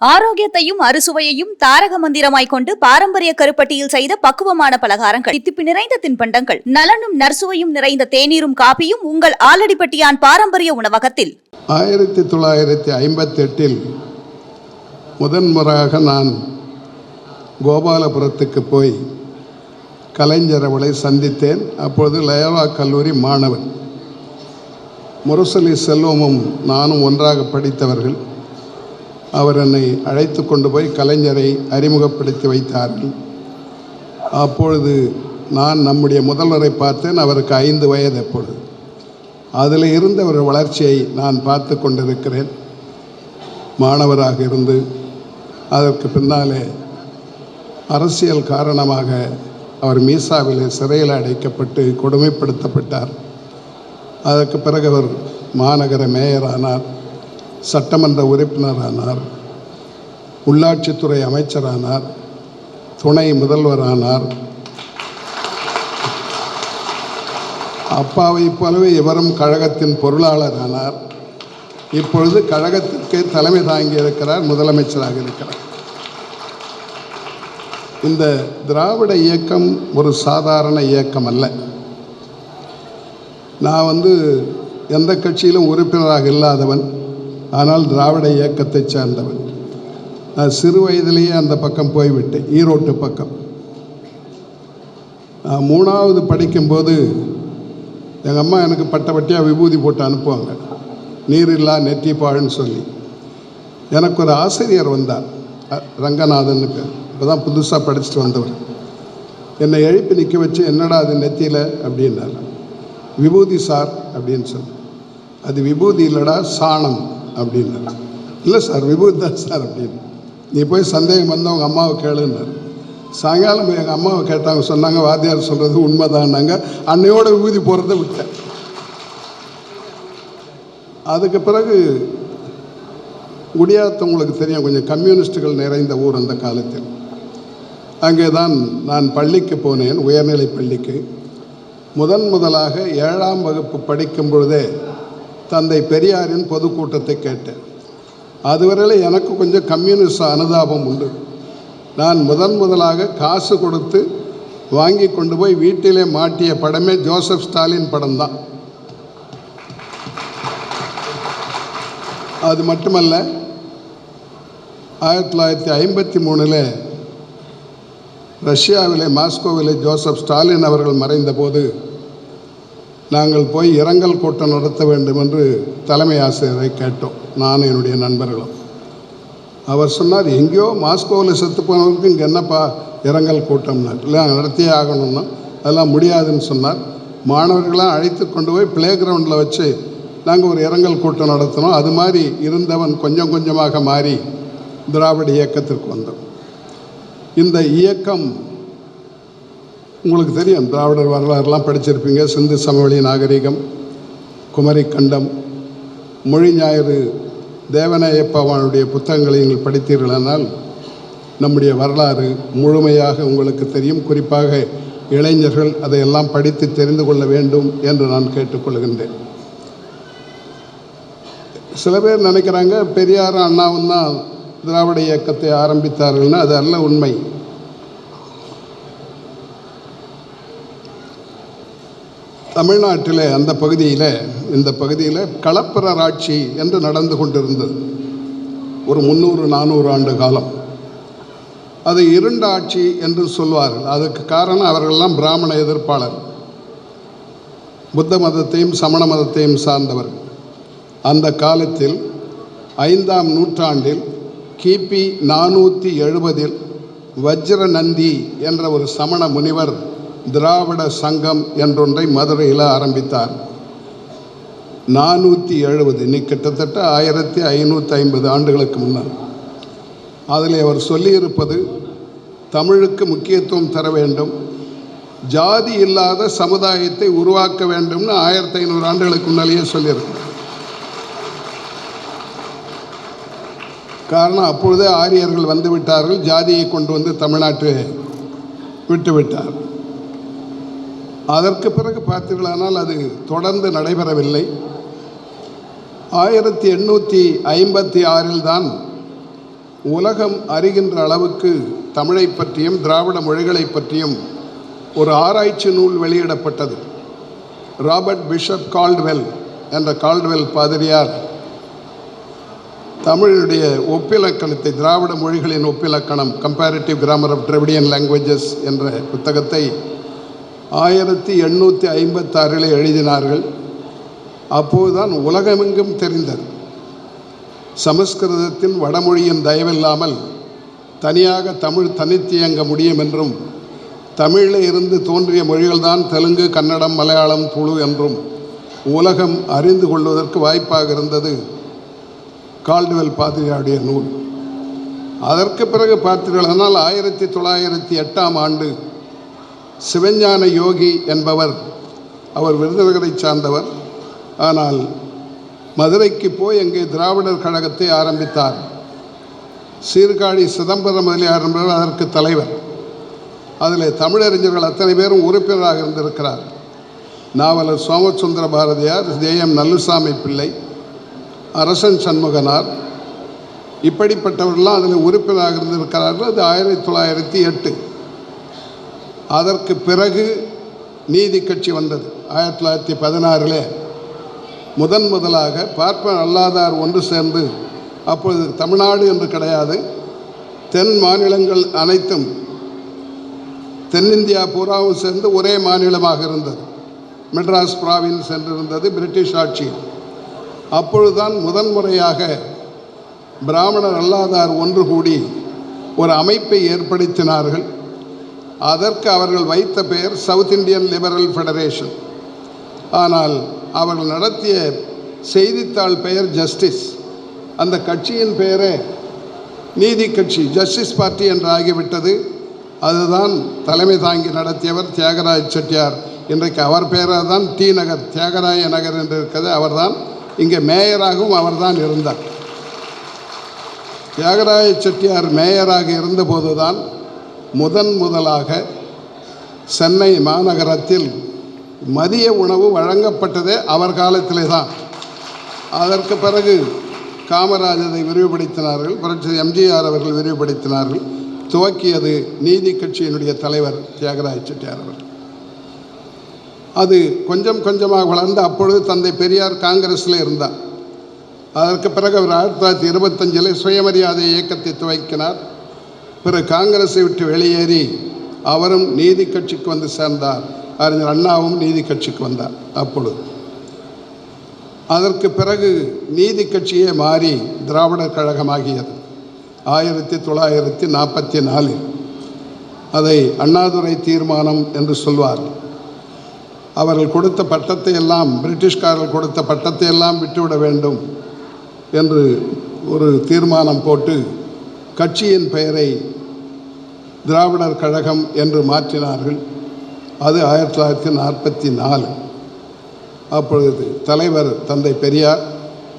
ஆரோக்கியத்தையும் அறுசுவையையும் தாரக மந்திரமாய் கொண்டு பாரம்பரிய கருப்பட்டியில் செய்த பக்குவமான பலகாரங்கள். தித்திப்பு நிறைந்த தின்பண்டங்கள். நலனும் நர்சுவையும் நிறைந்த தேநீரும் காபியும் உங்கள் ஆலடிப்பட்டியான் பாரம்பரிய உணவகத்தில். ஆயிரத்தி தொள்ளாயிரத்தி ஐம்பத்தெட்டில் முதன்முறையாக நான் கோபாலபுரத்துக்கு போய் கலைஞர் அவளை சந்தித்தேன். அப்பொழுது லயோலா கல்லூரி மாணவன். முரசொலி செல்வமும் நானும் ஒன்றாக படித்தவர்கள். அவர் என்னை அழைத்து கொண்டு போய் கலைஞரை அறிமுகப்படுத்தி வைத்தார்கள். அப்பொழுது நான் நம்முடைய முதல்வரை பார்த்தேன். அவருக்கு ஐந்து வயது எப்பொழுது அதில் இருந்த ஒரு வளர்ச்சியை நான் பார்த்து கொண்டிருக்கிறேன். மாணவராக இருந்து அதற்கு பின்னாலே அரசியல் காரணமாக அவர் மீசாவிலே சிறையில் அடைக்கப்பட்டு கொடுமைப்படுத்தப்பட்டார். அதற்கு பிறகு அவர் மாநகர மேயரானார். சட்டமன்ற உறுப்பினரானார் உள்ளாட்சித்துறை அமைச்சரானார் துணை முதல்வரானார். அப்பாவைப் போலவே இவரும் கழகத்தின் பொருளாளரானார். இப்பொழுது கழகத்திற்கு தலைமை தாங்கி இருக்கிறார் முதலமைச்சராக இருக்கிறார். இந்த திராவிட இயக்கம் ஒரு சாதாரண இயக்கம் அல்ல. நான் வந்து எந்த கட்சியிலும் உறுப்பினராக இல்லாதவன். ஆனால் திராவிட இயக்கத்தை சார்ந்தவன். நான் சிறு வயதிலேயே அந்த பக்கம் போய்விட்டேன் ஈரோட்டு பக்கம். நான் மூணாவது படிக்கும்போது எங்கள் அம்மா எனக்கு பட்ட பட்டியாக விபூதி போட்டு அனுப்புவாங்க. நீரில்லா நெற்றிப்பாழ்னு சொல்லி. எனக்கு ஒரு ஆசிரியர் வந்தார் ரங்கநாதனுக்கு. இப்போ தான் புதுசாக படிச்சுட்டு வந்தவர். என்னை எழுப்பி நிற்க வச்சு என்னடா அது நெத்தியில்? அப்படின்னார். விபூதி சார் அப்படின்னு சொல்லி அது விபூதி இல்லைடா சாணம். அப்படின்னார் இல்லை சார் விபூதி தான் சார் அப்படின்னு. நீ போய் சந்தேகம் வந்து அவங்க அம்மாவை கேளுன்னார் சாயங்காலம் எங்கள் அம்மாவை கேட்டாங்க சொன்னாங்க வாத்தியார் சொல்கிறது உண்மைதான்னாங்க. அன்னையோட விபூதி போகிறத விட்டேன். அதுக்கு பிறகு குடியாத்தம் உங்களுக்கு தெரியும் கொஞ்சம் கம்யூனிஸ்டுகள் நிறைந்த ஊர் அந்த காலத்தில். அங்கே தான் நான் பள்ளிக்கு போனேன் உயர்நிலை பள்ளிக்கு. முதன் முதலாக ஏழாம் வகுப்பு படிக்கும் பொழுதே தந்தை பெரியாரின் பொதுக்கூட்டத்தை கேட்டேன். அதுவரையில் எனக்கு கொஞ்சம் கம்யூனிஸ்ட் அனுதாபம் உண்டு. நான் முதன் முதலாக காசு கொடுத்து வாங்கி கொண்டு போய் வீட்டிலே மாட்டிய படமே ஜோசப் ஸ்டாலின் படம்தான் அது மட்டுமல்ல ஆயிரத்தி தொள்ளாயிரத்தி ஐம்பத்தி மூணில் ரஷ்யாவிலே மாஸ்கோவிலே ஜோசப் ஸ்டாலின் அவர்கள் மறைந்தபோது நாங்கள் போய் இரங்கல் கூட்டம் நடத்த வேண்டும் என்று தலைமை ஆசிரியரை கேட்டோம். நானும் என்னுடைய நண்பர்களும். அவர் சொன்னார் எங்கேயோ மாஸ்கோவில் செத்து போனவருக்கு இங்கே என்னப்பா இரங்கல் கூட்டம்னார் இல்லை நடத்தியே ஆகணும்னா. அதெல்லாம் முடியாதுன்னு சொன்னார். மாணவர்களாம் அழைத்து கொண்டு போய் ப்ளே கிரவுண்டில் வச்சு நாங்கள் ஒரு இரங்கல் கூட்டம் நடத்தினோம். அது மாதிரி இருந்தவன் கொஞ்சம் கொஞ்சமாக மாறி திராவிட இயக்கத்திற்கு வந்தோம். இந்த இயக்கம் உங்களுக்கு தெரியும் திராவிடர் வரலாறுலாம் படிச்சிருப்பீங்க. சிந்து சமவெளி நாகரிகம் குமரி கண்டம் மொழி ஞாயிறு தேவநாயப்பாவானுடைய புத்தகங்களை நீங்கள் படித்தீர்களானால் நம்முடைய வரலாறு முழுமையாக உங்களுக்கு தெரியும். குறிப்பாக இளைஞர்கள் அதையெல்லாம் படித்து தெரிந்து கொள்ள வேண்டும் என்று நான் கேட்டுக்கொள்கின்றேன். சில பேர் நினைக்கிறாங்க பெரியார் அண்ணாவும் தான் திராவிட இயக்கத்தை ஆரம்பித்தார்கள்னு அது அல்ல உண்மை. தமிழ்நாட்டில் அந்த பகுதியில் இந்த பகுதியில் களப்பிரர் ஆட்சி என்று நடந்து கொண்டிருந்தது. ஒரு முந்நூறு நானூறு ஆண்டு காலம். அது இருண்ட ஆட்சி என்று சொல்வார்கள். அதுக்கு காரணம் அவர்கள்லாம் பிராமண எதிர்ப்பாளர். புத்த மதத்தையும் சமண மதத்தையும் சார்ந்தவர்கள். அந்த காலத்தில் ஐந்தாம் நூற்றாண்டில் கிபி நானூற்றி எழுபதில் வஜ்ர நந்தி என்ற ஒரு சமண முனிவர் திராவிட சங்கம் என்றொன்றை மதுரையில் ஆரம்பித்தார். நானூற்றி எழுபது இன்னைக்கு கிட்டத்தட்ட ஆயிரத்தி ஐநூற்றி ஐம்பது ஆண்டுகளுக்கு முன்னர். அதில் அவர் சொல்லியிருப்பது தமிழுக்கு முக்கியத்துவம் தர வேண்டும் ஜாதி இல்லாத சமுதாயத்தை உருவாக்க வேண்டும்னு ஆயிரத்தி ஐநூறு ஆண்டுகளுக்கு முன்னாலேயே சொல்லியிருக்கிறார். காரணம் அப்பொழுதே ஆரியர்கள் வந்து விட்டார்கள் ஜாதியை கொண்டு வந்து தமிழ்நாட்டில் விட்டுவிட்டார் அதற்கு பிறகு பார்த்தீர்களானால் அது தொடர்ந்து நடைபெறவில்லை. ஆயிரத்தி எண்ணூற்றி ஐம்பத்தி ஆறில் தான் உலகம் அறிகின்ற அளவுக்கு தமிழை பற்றியும் திராவிட மொழிகளை பற்றியும் ஒரு ஆராய்ச்சி நூல் வெளியிடப்பட்டது. ராபர்ட் பிஷப் கால்ட்வெல் என்ற கால்ட்வெல் பாதிரியார் தமிழுடைய ஒப்பிலக்கணத்தை திராவிட மொழிகளின் ஒப்பிலக்கணம் comparative grammar of Dravidian languages என்ற புத்தகத்தை ஆயிரத்தி எண்ணூற்றி ஐம்பத்தாறில் எழுதினார்கள். அப்போதுதான் உலகமெங்கும் தெரிந்தது. சமஸ்கிருதத்தின் வடமொழியின் தயவில்லாமல் தனியாக தமிழ் தனித்து இயங்க முடியும் என்றும் தமிழில் இருந்து தோன்றிய மொழிகள்தான் தெலுங்கு கன்னடம் மலையாளம் துளு என்றும் உலகம் அறிந்து கொள்வதற்கு வாய்ப்பாக இருந்தது கால்டுவெல் பாத்திரியாருடைய நூல். அதற்கு பிறகு பார்த்தீர்களானால் ஆயிரத்தி தொள்ளாயிரத்தி எட்டாம் ஆண்டு சிவஞான யோகி என்பவர் அவர் விருதுநகரை சார்ந்தவர். ஆனால் மதுரைக்கு போய் அங்கே திராவிடர் கழகத்தை ஆரம்பித்தார். சீர்காழி சிதம்பரம் முதலியார் என்பவர் அதற்கு தலைவர். அதில் தமிழறிஞர்கள் அத்தனை பேரும் உறுப்பினராக இருந்திருக்கிறார். நாவலர் சோமசுந்தர பாரதியார் ஜெயம் நல்லுசாமி பிள்ளை அரசன் சண்முகனார் இப்படிப்பட்டவர்கள்லாம் அதில் உறுப்பினராக இருந்திருக்கிறார்கள். அது ஆயிரத்தி தொள்ளாயிரத்தி எட்டு. அதற்கு பிறகு நீதி கட்சி வந்தது. ஆயிரத்தி தொள்ளாயிரத்தி பதினாறில் முதன் முதலாக பார்ப்பன அல்லாதார் ஒன்று சேர்ந்து அப்பொழுது தமிழ்நாடு என்று கிடையாது தென் மாநிலங்கள் அனைத்தும் தென்னிந்தியா பூராவும் சேர்ந்து ஒரே மாநிலமாக இருந்தது. மெட்ராஸ் ப்ராவின்ஸ் சென்றிருந்தது பிரிட்டிஷ் ஆட்சி. அப்பொழுதுதான் முதன்முறையாக பிராமணர் அல்லாதார் ஒன்று கூடி ஒரு அமைப்பை ஏற்படுத்தினார்கள். அதற்கு அவர்கள் வைத்த பெயர் சவுத் இந்தியன் லிபரல் ஃபெடரேஷன். ஆனால் அவர்கள் நடத்திய செய்தித்தாள் பெயர் ஜஸ்டிஸ். அந்த கட்சியின் பெயரே நீதி கட்சி ஜஸ்டிஸ் பார்ட்டி என்று ஆகிவிட்டது. அதுதான் தலைமை தாங்கி நடத்தியவர் தியாகராய செட்டியார். இன்றைக்கு அவர் பெயராக தான் டி நகர் தியாகராய நகர் என்று இருக்கிறது. அவர்தான் இங்கே மேயராகவும் அவர்தான் இருந்தார். தியாகராய செட்டியார் மேயராக இருந்தபோதுதான் முதன் முதலாக சென்னை மாநகரத்தில் மதிய உணவு வழங்கப்பட்டதே அவர் காலத்திலே தான் அதற்கு பிறகு காமராஜரை விரிவுபடுத்தினார்கள் புரட்சி எம்ஜிஆர் அவர்கள் விரிவுபடுத்தினார்கள் துவக்கியது நீதி கட்சியினுடைய தலைவர் தியாகராஜ செட்டியார் அவர்கள். அது கொஞ்சம் கொஞ்சமாக வளர்ந்து அப்பொழுது தந்தை பெரியார் காங்கிரஸில் இருந்தார். அதற்கு பிறகு அவர் ஆயிரத்தி தொள்ளாயிரத்தி இருபத்தஞ்சில் சுயமரியாதை இயக்கத்தை துவக்கினார். பிறகு காங்கிரஸை விட்டு வெளியேறி அவரும் நீதி கட்சிக்கு வந்து சேர்ந்தார். அறிஞர் அண்ணாவும் நீதி கட்சிக்கு வந்தார். அப்பொழுது. அதற்கு பிறகு நீதி கட்சியே மாறி திராவிடர் கழகமாகியது. ஆயிரத்தி தொள்ளாயிரத்தி நாற்பத்தி நாலில் அதை அண்ணாதுரை தீர்மானம் என்று சொல்வார்கள் அவர்கள் கொடுத்த பட்டத்தை எல்லாம் பிரிட்டிஷ்காரர்கள் கொடுத்த பட்டத்தை எல்லாம் விட்டுவிட வேண்டும் என்று ஒரு தீர்மானம் போட்டு கட்சியின் பெயரை திராவிடர் கழகம் என்று மாற்றினார்கள். அது ஆயிரத்தி தொள்ளாயிரத்தி நாற்பத்தி நாலு. அப்பொழுது தலைவர் தந்தை பெரியார்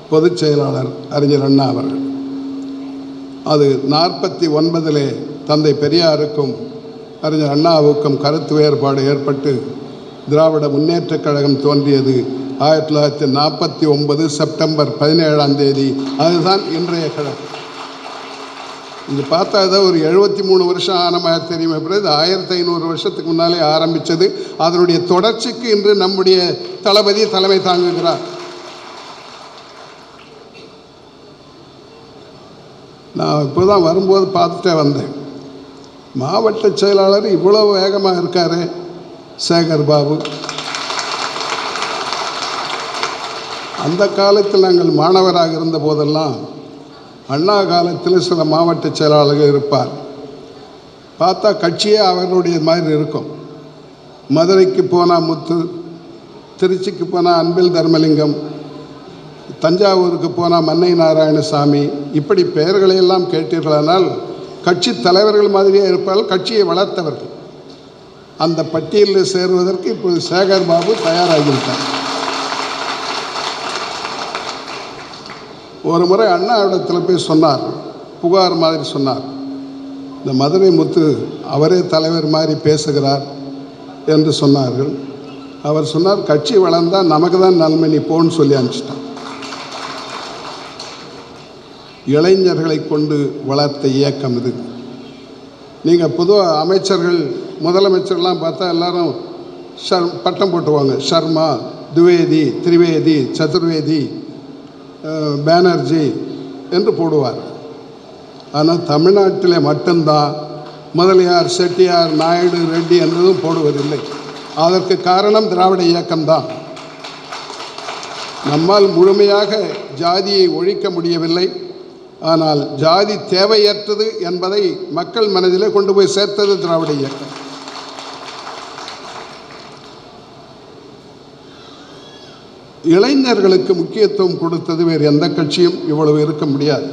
பொதுச் செயலாளர் அறிஞர் அண்ணா அவர்கள். அது நாற்பத்தி ஒன்பதிலே தந்தை பெரியாருக்கும் அறிஞர் அண்ணாவுக்கும் கருத்து வேறுபாடு ஏற்பட்டு திராவிட முன்னேற்றக் கழகம் தோன்றியது ஆயிரத்தி தொள்ளாயிரத்தி நாற்பத்தி ஒன்பது செப்டம்பர் பதினேழாம் தேதி. அதுதான் இன்றைய கழகம். இது பார்த்தா தான் ஒரு எழுபத்தி மூணு வருஷம் ஆன மாதிரி தெரியுமே பிறகு இது ஆயிரத்தி ஐநூறு வருஷத்துக்கு முன்னாலே ஆரம்பித்தது அதனுடைய தொடர்ச்சிக்கு இன்று நம்முடைய தளபதி தலைமை தாங்குகிறார். நான் இப்போ தான் வரும்போது பார்த்துட்டே வந்தேன். மாவட்ட செயலாளர் இவ்வளோ வேகமாக இருக்காரு சேகர் பாபு. அந்த காலத்தில் நாங்கள் மாணவராக இருந்த போதெல்லாம் அண்ணா காலத்தில் சில மாவட்ட செயலாளர்கள் இருப்பார். பார்த்தா கட்சியே அவர்களுடைய மாதிரி இருக்கும். மதுரைக்கு போனால் முத்து திருச்சிக்கு போனால் அன்பில் தர்மலிங்கம் தஞ்சாவூருக்கு போனால் மன்னை நாராயணசாமி இப்படி பெயர்களையெல்லாம் கேட்டீர்களானால் கட்சி தலைவர்கள் மாதிரியே இருப்பார்கள் கட்சியை வளர்த்தவர்கள். அந்த பட்டியலில் சேருவதற்கு இப்போது சேகர் பாபு தயாராகிவிட்டார். ஒரு முறை அண்ணா இடத்துல போய் சொன்னார். புகார் மாதிரி சொன்னார். இந்த மதுரை முத்து அவரே தலைவர் மாதிரி பேசுகிறார் என்று சொன்னார்கள். அவர் சொன்னார் கட்சி வளர்ந்தால் நமக்கு தான் நன்மை நீ போன்னு சொல்லி அனுப்பிச்சிட்டான் இளைஞர்களை கொண்டு வளர்த்த இயக்கம் இது. நீங்கள் பொதுவாக அமைச்சர்கள் முதலமைச்சர்லாம் பார்த்தா எல்லாரும் ஷர் பட்டம் போட்டுவாங்க. சர்மா துவேதி திரிவேதி சதுர்வேதி பேனர்ஜி என்று போடுவார். ஆனால் தமிழ்நாட்டில் மட்டும்தான் முதலியார் செட்டியார் நாயுடு ரெட்டி என்றதும் போடுவதில்லை. அதற்கு காரணம் திராவிட இயக்கம்தான் நம்மால் முழுமையாக ஜாதியை ஒழிக்க முடியவில்லை. ஆனால் ஜாதி தேவையற்றது என்பதை மக்கள் மனதிலே கொண்டு போய் சேர்த்தது திராவிட இயக்கம். இளைஞர்களுக்கு முக்கியத்துவம் கொடுத்தது வேறு எந்த கட்சியும் இவ்வளவு இருக்க முடியாது.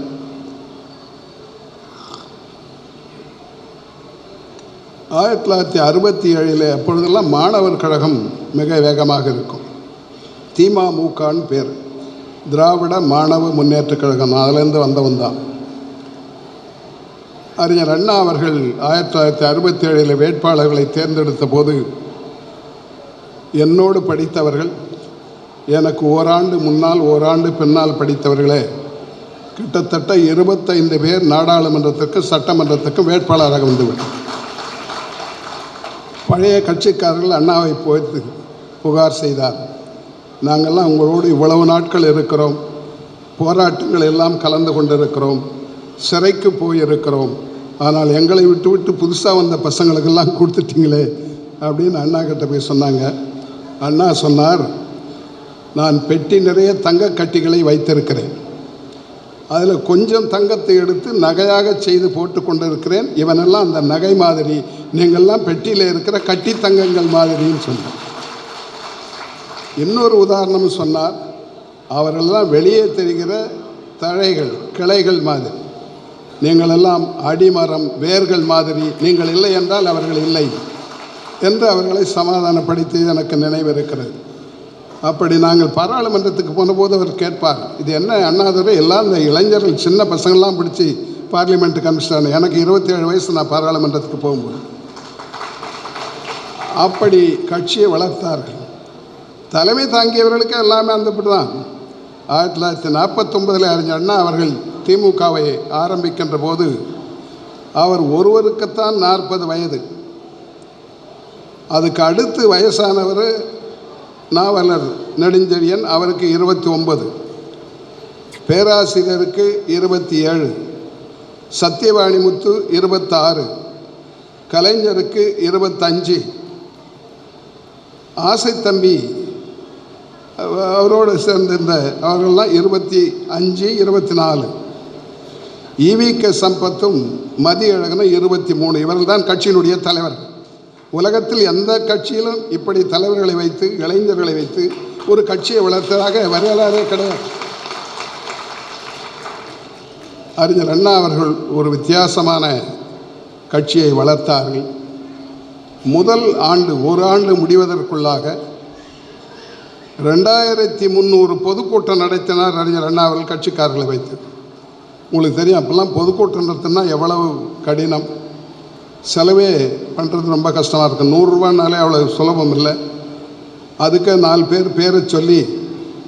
ஆயிரத்தி தொள்ளாயிரத்தி அறுபத்தி ஏழில் அப்பொழுதெல்லாம் மாணவர் கழகம் மிக வேகமாக இருக்கும். திமுகன்னு பேர். திராவிட மாணவ முன்னேற்றக் கழகம். அதிலேருந்து வந்தவன் தான். அறிஞர் அண்ணா அவர்கள் ஆயிரத்தி தொள்ளாயிரத்தி அறுபத்தி ஏழில் வேட்பாளர்களை தேர்ந்தெடுத்த போது என்னோடு படித்தவர்கள் எனக்கு ஓராண்டு முன்னால் ஓராண்டு பின்னால் படித்தவர்களே கிட்டத்தட்ட இருபத்தைந்து பேர் நாடாளுமன்றத்திற்கும் சட்டமன்றத்துக்கும் வேட்பாளராக வந்துவிட்டார் பழைய கட்சிக்காரர்கள் அண்ணாவை போய்த்து புகார் செய்தார். நாங்கள்லாம் உங்களோடு இவ்வளவு நாட்கள் இருக்கிறோம். போராட்டங்கள் எல்லாம் கலந்து கொண்டிருக்கிறோம். சிறைக்கு போயிருக்கிறோம். ஆனால் எங்களை விட்டு விட்டு புதுசாக வந்த பசங்களுக்கெல்லாம் கொடுத்துட்டீங்களே அப்படின்னு அண்ணா கிட்ட போய் சொன்னாங்க. அண்ணா சொன்னார் நான் பெட்டி நிறைய தங்க கட்டிகளை வைத்திருக்கிறேன். அதில் கொஞ்சம் தங்கத்தை எடுத்து நகையாக செய்து போட்டு கொண்டிருக்கிறேன். இவனெல்லாம் அந்த நகை மாதிரி நீங்கள்லாம் பெட்டியில் இருக்கிற கட்டி தங்கங்கள் மாதிரின்னு சொன்னார். இன்னொரு உதாரணம் சொன்னார். அவரெல்லாம் வெளியே தெரிகிற தழைகள் கிளைகள் மாதிரி. நீங்களெல்லாம் அடிமரம் வேர்கள் மாதிரி நீங்கள் இல்லை என்றால் அவர்கள் இல்லை என்று அவர்களை சமாதானப்படுத்தி எனக்கு நினைவிருக்கிறது. அப்படி நாங்கள் பாராளுமன்றத்துக்கு போனபோது அவர் கேட்பார் இது என்ன அண்ணாதுரை? எல்லாம் இந்த இளைஞர்கள் சின்ன பசங்கள்லாம் பிடிச்சி பார்லிமெண்ட் கமிஷனர். எனக்கு இருபத்தி ஏழு வயசு நான் பாராளுமன்றத்துக்கு போகும்போது. அப்படி கட்சியை வளர்த்தார்கள். தலைமை தாங்கியவர்களுக்கு எல்லாமே அந்தப்படி தான் ஆயிரத்தி தொள்ளாயிரத்தி நாற்பத்தொம்பதில் அறிஞர் அண்ணா அவர்கள் திமுகவை ஆரம்பிக்கின்ற போது அவர் ஒருவருக்குத்தான் நாற்பது வயது. அதுக்கு அடுத்து வயசானவர் நாவலர் நெடுஞ்செழியன் அவருக்கு இருபத்தி ஒன்பது பேராசிரியருக்கு இருபத்தி ஏழு சத்தியவாணிமுத்து இருபத்தாறு. கலைஞருக்கு இருபத்தஞ்சு. ஆசைத்தம்பி அவரோடு சேர்ந்திருந்த அவர்கள்லாம் இருபத்தி அஞ்சு இருபத்தி நாலு ஈவிக சம்பத்தும் மதியழகனும் இருபத்தி மூணு இவர்கள் தான் கட்சியினுடைய தலைவர். உலகத்தில் எந்த கட்சியிலும் இப்படி தலைவர்களை வைத்து இளைஞர்களை வைத்து ஒரு கட்சியை வளர்த்ததாக வரலாறே கிடையாது. அறிஞர் அண்ணா அவர்கள் ஒரு வித்தியாசமான கட்சியை வளர்த்தார்கள். முதல் ஆண்டு ஒரு ஆண்டு முடிவதற்குள்ளாக ரெண்டாயிரத்தி முந்நூறு பொதுக்கூட்டம் நடத்தினார் அறிஞர் அண்ணா அவர்கள் கட்சிக்காரர்களை வைத்து. உங்களுக்கு தெரியும் அப்போல்லாம் பொதுக்கூட்டம் நடத்தினா எவ்வளவு கடினம். செலவே பண்ணுறது ரொம்ப கஷ்டமாக இருக்கும் நூறுரூவானாலே அவ்வளோ சுலபம் இல்லை. அதுக்கு நாலு பேர் பேரை சொல்லி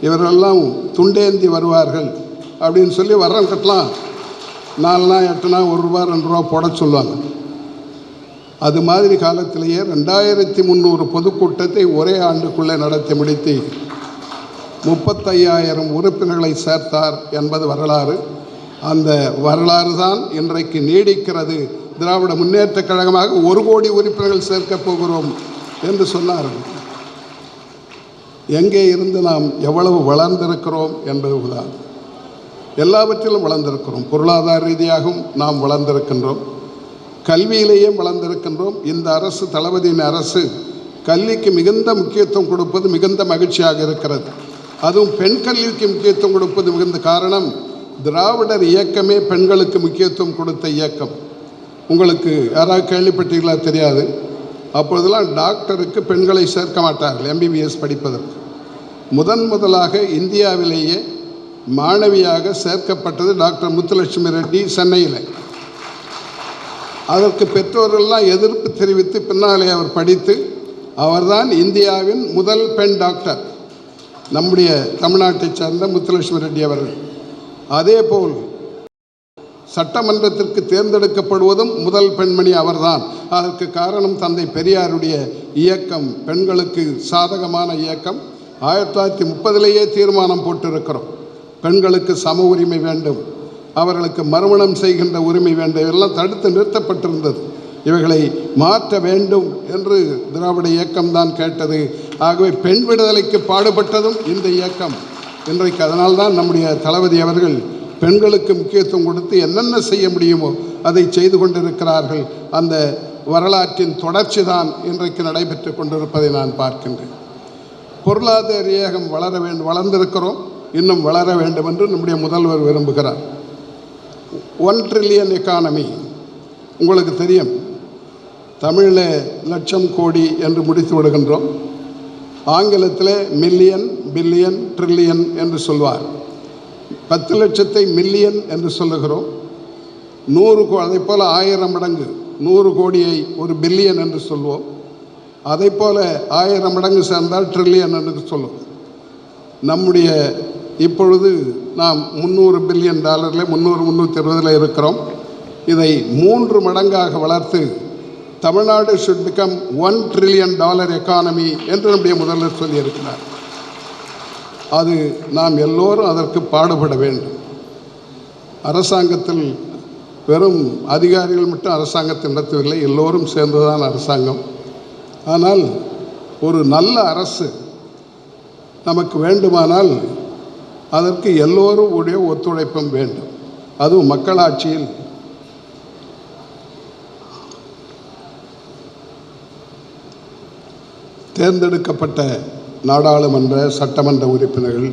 இவரெல்லாம் துண்டேந்தி வருவார்கள் அப்படின்னு சொல்லி வரம் கட்டலாம். நாலுனா எட்டுனா ஒரு ரூபா ரெண்டு ரூபா போட சொல்லுவாங்க. அது மாதிரி காலத்திலேயே ரெண்டாயிரத்தி முந்நூறு பொதுக்கூட்டத்தை ஒரே ஆண்டுக்குள்ளே நடத்தி முடித்து முப்பத்தையாயிரம் உறுப்பினர்களை சேர்த்தார் என்பது வரலாறு. அந்த வரலாறு தான் இன்றைக்கு நீடிக்கிறது திராவிட முன்னேற்றக் கழகமாக ஒரு கோடி உறுப்பினர்கள் சேர்க்கப் போகிறோம் என்று சொன்னார்கள் எங்கே இருந்து நாம் எவ்வளவு வளர்ந்திருக்கிறோம் என்பது உதாரணம் எல்லாவற்றிலும் வளர்ந்திருக்கிறோம். பொருளாதார ரீதியாகவும் நாம் வளர்ந்திருக்கின்றோம். கல்வியிலேயும் வளர்ந்திருக்கின்றோம். இந்த அரசு தளபதியின் அரசு கல்விக்கு மிகுந்த முக்கியத்துவம் கொடுப்பது மிகுந்த மகிழ்ச்சியாக இருக்கிறது. அதுவும் பெண் கல்விக்கு முக்கியத்துவம் கொடுப்பது மிகுந்த காரணம் திராவிடர் இயக்கமே பெண்களுக்கு முக்கியத்துவம் கொடுத்த இயக்கம். உங்களுக்கு யாராவது கேள்விப்பட்டீங்களா தெரியாது. அப்பொழுதெல்லாம் டாக்டருக்கு பெண்களை சேர்க்க மாட்டார்கள் எம்பிபிஎஸ் படிப்பதற்கு. முதன் முதலாக இந்தியாவிலேயே மாணவியாக சேர்க்கப்பட்டது டாக்டர் முத்துலட்சுமி ரெட்டி சென்னையில். அதற்கு பெற்றோர்கள்லாம் எதிர்ப்பு தெரிவித்து பின்னாலே அவர் படித்து அவர்தான் இந்தியாவின் முதல் பெண் டாக்டர். நம்முடைய தமிழ்நாட்டைச் சேர்ந்த முத்துலட்சுமி ரெட்டி அவர்கள். அதேபோல் சட்டமன்றத்திற்கு தேர்ந்தெடுக்கப்படுவதும் முதல் பெண்மணி அவர்தான். அதற்கு காரணம் தந்தை பெரியாருடைய இயக்கம் பெண்களுக்கு சாதகமான இயக்கம். ஆயிரத்தி தொள்ளாயிரத்தி முப்பதிலேயே தீர்மானம் போட்டிருக்கிறோம். பெண்களுக்கு சம உரிமை வேண்டும். அவர்களுக்கு மறுமணம் செய்கின்ற உரிமை வேண்டும். எல்லாம் தடுத்து நிறுத்தப்பட்டிருந்தது. இவைகளை மாற்ற வேண்டும் என்று திராவிட இயக்கம்தான் கேட்டது. ஆகவே பெண் விடுதலைக்கு பாடுபட்டதும் இந்த இயக்கம். இன்றைக்கு அதனால்தான் நம்முடைய தளபதி அவர்கள் பெண்களுக்கு முக்கியத்துவம் கொடுத்து என்னென்ன செய்ய முடியுமோ அதை செய்து கொண்டிருக்கிறார்கள். அந்த வரலாற்றின் தொடர்ச்சி தான் இன்றைக்கு நடைபெற்று கொண்டிருப்பதை நான் பார்க்கின்றேன். பொருளாதார ஏகம் வளர வேண்டும் வளர்ந்திருக்கிறோம். இன்னும் வளர வேண்டும் என்று நம்முடைய முதல்வர் விரும்புகிறார். ஒன் ட்ரில்லியன் எக்கானமி உங்களுக்கு தெரியும். தமிழில் லட்சம் கோடி என்று முடித்து விடுகின்றோம். ஆங்கிலத்தில் மில்லியன் பில்லியன் ட்ரில்லியன் என்று சொல்வார். பத்து லட்சத்தை மில்லியன் என்று சொல்லுகிறோம். நூறு கோ அதை போல் ஆயிரம் மடங்கு நூறு கோடியை ஒரு பில்லியன் என்று சொல்வோம். அதை போல் ஆயிரம் மடங்கு சேர்ந்தால் ட்ரில்லியன் என்று சொல்லுவோம் நம்முடைய இப்பொழுது நாம் முந்நூறு பில்லியன் டாலரில் முந்நூறு முந்நூற்றி இருபதில் இருக்கிறோம். இதை மூன்று மடங்காக வளர்த்து Tamil Nadu should become one trillion dollar economy என்று நம்முடைய முதல்வர் சொல்லியிருக்கிறார். அது நாம் எல்லோரும் அதற்கு பாடுபட வேண்டும். அரசாங்கத்தில் வெறும் அதிகாரிகள் மட்டும் அரசாங்கத்தை நடத்தவில்லை எல்லோரும் சேர்ந்துதான் அரசாங்கம். ஆனால் ஒரு நல்ல அரசு நமக்கு வேண்டுமானால் அதற்கு எல்லோரும் உடைய ஒத்துழைப்பும் வேண்டும். அதுவும் மக்களாட்சியில். தேர்ந்தெடுக்கப்பட்ட நாடாளுமன்ற சட்டமன்ற உறுப்பினர்கள்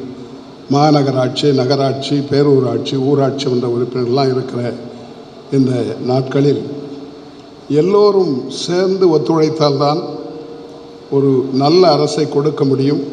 மாநகராட்சி நகராட்சி பேரூராட்சி ஊராட்சி மன்ற உறுப்பினர்கள்லாம் இருக்கிற இந்த நாட்களில் எல்லோரும் சேர்ந்து ஒத்துழைத்தால்தான் ஒரு நல்ல அரசை கொடுக்க முடியும்.